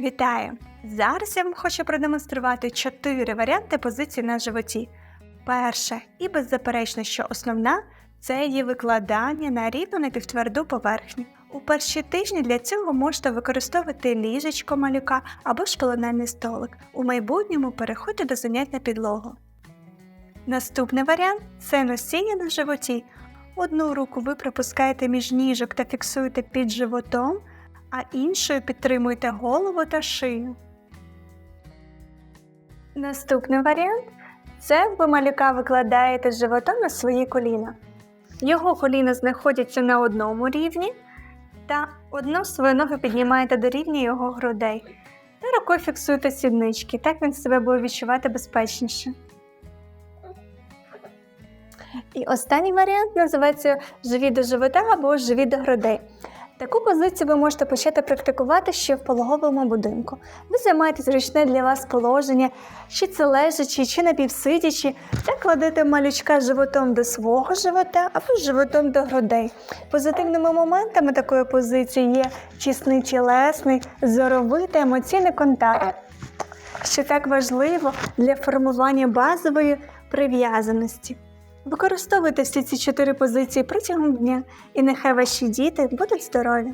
Вітаю! Зараз я вам хочу продемонструвати чотири варіанти позицій на животі. Перше і беззаперечно, що основна це її викладання на рівну напівтверду поверхню. У перші тижні для цього можете використовувати ліжечко малюка або ж пеленальний столик. У майбутньому переходьте до занять на підлогу. Наступний варіант це носіння на животі. Одну руку ви пропускаєте між ніжок та фіксуєте під животом, а іншою підтримуйте голову та шию. Наступний варіант це ви малюка викладаєте животом на свої коліна. Його коліна знаходяться на одному рівні, та одну свою ногу піднімаєте до рівня його грудей. Та рукою фіксуєте сіднички, так він себе буде відчувати безпечніше. І останній варіант називається живіт до живота або живіт до грудей. Таку позицію ви можете почати практикувати ще в пологовому будинку. Ви займаєте зручне для вас положення, чи це лежачи, чи напівсидячи, та кладете малючка животом до свого живота або животом до грудей. Позитивними моментами такої позиції є тісний тілесний, зоровий емоційний контакт, що так важливо для формування базової прив'язаності. Використовуйте всі ці чотири позиції протягом дня, і нехай ваші діти будуть здорові.